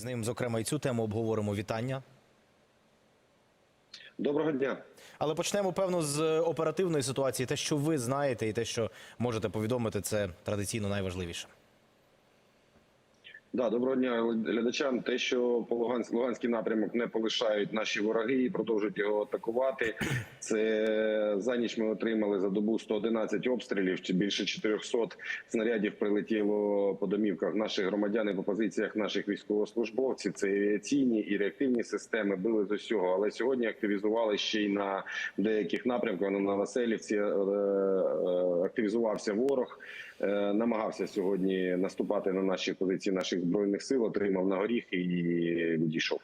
З ним, зокрема, і цю тему обговоримо. Вітання. Доброго дня. Але почнемо, певно, з оперативної ситуації. Те, що ви знаєте, і те, що можете повідомити, це традиційно найважливіше. Да, доброго дня глядачам. Те, що по Луганськ, Луганський напрямок не полишають наші вороги і продовжують його атакувати. Це за ніч ми отримали за добу 111 обстрілів. Чи більше 400 снарядів прилетіло по домівках наших громадян і по позиціях наших військовослужбовців. Це і авіаційні і реактивні системи били з усього. Але сьогодні активізували ще й на деяких напрямках. На Васильівці е, е, активізувався ворог. Е, намагався сьогодні наступати на наші позиції наших збройних сил, отримав на горіх і відійшов.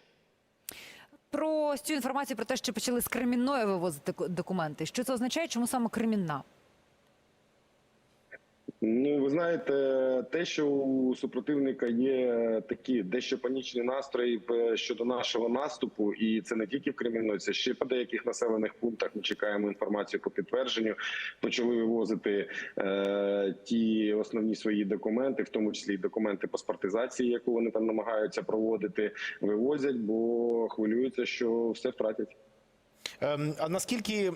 Про цю інформацію про те, що почали з Кремінної вивозити документи. Що це означає? Чому саме Кремінна? Ну, ви знаєте, те, що у супротивника є такі дещо панічні настрої е, щодо нашого наступу, і це не тільки в Кремінної, ще по деяких населених пунктах. Ми чекаємо інформацію по підтвердженню. Почали вивозити е, ті основні свої документи, в тому числі документи паспортизації, яку вони там намагаються проводити. Вивозять, бо хвилюються, що все втратять. Ем, а наскільки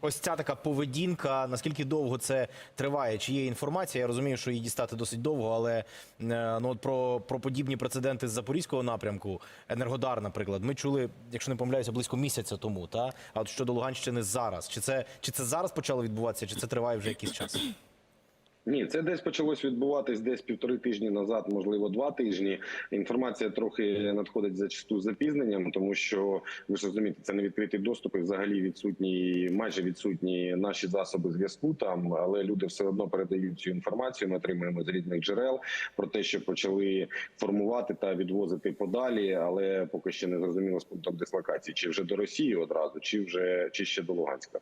ось ця така поведінка, наскільки довго це триває? Чи є інформація? Я розумію, що її дістати досить довго, але е, ну от про, про подібні прецеденти з запорізького напрямку, Енергодар, наприклад, ми чули, якщо не помиляюся, близько місяця тому. Та а от щодо Луганщини зараз, чи це чи це зараз почало відбуватися, чи це триває вже якийсь час? Ні, це десь почалось відбуватись десь півтори тижні назад, можливо, два тижні. Інформація трохи надходить зачасту з запізненням, тому що ви ж розумієте, це не відкритий доступ і взагалі відсутні, майже відсутні наші засоби зв'язку там, але люди все одно передають цю інформацію. Ми отримуємо з різних джерел про те, що почали формувати та відвозити подалі, але поки ще не зрозуміло з пунктом дислокації, чи вже до Росії одразу, чи вже чи ще до Луганська.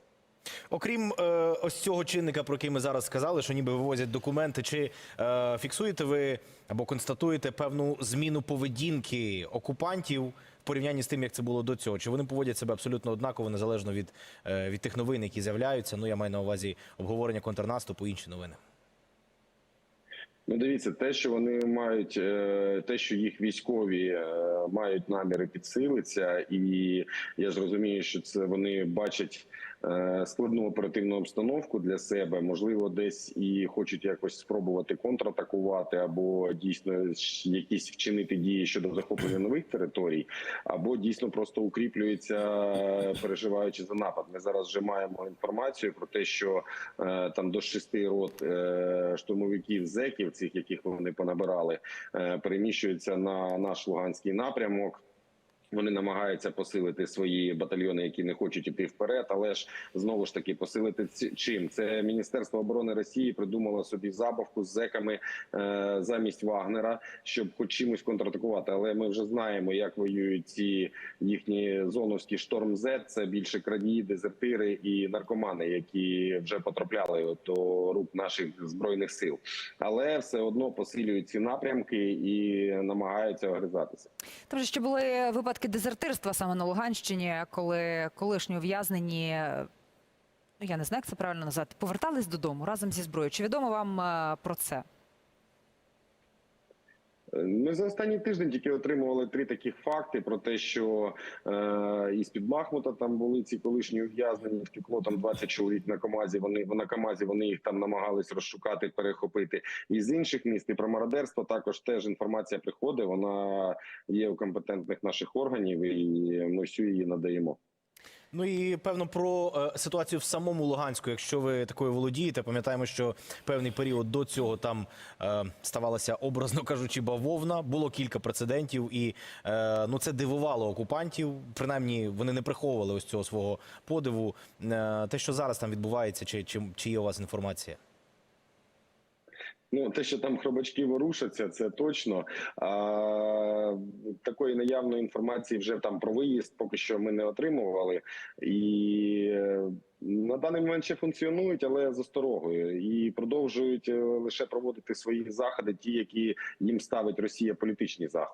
Окрім е, ось цього чинника, про який ми зараз сказали, що ніби вивозять документи, чи е, фіксуєте ви або констатуєте певну зміну поведінки окупантів в порівнянні з тим, як це було до цього? Чи вони поводять себе абсолютно однаково, незалежно від, е, від тих новин, які з'являються? Ну я маю на увазі обговорення контрнаступу, інші новини. Ну, дивіться, те, що вони мають, е, те, що їх військові е, мають наміри підсилитися, і я ж розумію, що це вони бачать складну оперативну обстановку для себе. Можливо, десь і хочуть якось спробувати контратакувати, або дійсно якісь вчинити дії щодо захоплення нових територій, або дійсно просто укріплюються, переживаючи за напад. Ми зараз вже маємо інформацію про те, що е, там до шести рот е, штурмовиків зеків, цих яких вони понабирали, е, переміщуються на наш луганський напрямок. Вони намагаються посилити свої батальйони, які не хочуть іти вперед. Але ж знову ж таки посилити чим це Міністерство оборони Росії придумало собі забавку з зеками е, замість Вагнера, щоб хоч чимось контратакувати. Але ми вже знаємо, як воюють ці їхні зоновські шторм Z. Це більше крадії, дезертири і наркомани, які вже потрапляли до рук наших збройних сил, але все одно посилюють ці напрямки і намагаються огризатися. Там же були випадки дезертирства саме на Луганщині, коли колишні ув'язнені, ну я не знаю, як це правильно назвати, повертались додому разом зі зброєю. Чи відомо вам е, про це? Ми за останній тиждень тільки отримували три таких факти про те, що е, із під Бахмута там були ці колишні ув'язнені. Втекло там 20 чоловік на Камазі. Вони на Камазі вони їх там намагались розшукати, перехопити. І з інших міст і про мародерство також теж інформація приходить. Вона є у компетентних наших органів, і ми всю її надаємо. Ну і певно про е, ситуацію в самому Луганську. Якщо ви такою володієте, пам'ятаємо, що певний період до цього там е, ставалася образно кажучи, бавовна. Було кілька прецедентів, і е, ну це дивувало окупантів. Принаймні вони не приховували ось цього свого подиву. Е, те, що зараз там відбувається, чи, чи, чи є у вас інформація? Ну, те, що там хробачки ворушаться, це точно. А, такої наявної інформації вже там про виїзд поки що ми не отримували. І е, на даний момент ще функціонують, але з осторогою. І продовжують е, лише проводити свої заходи, ті, які їм ставить Росія політичні заходи.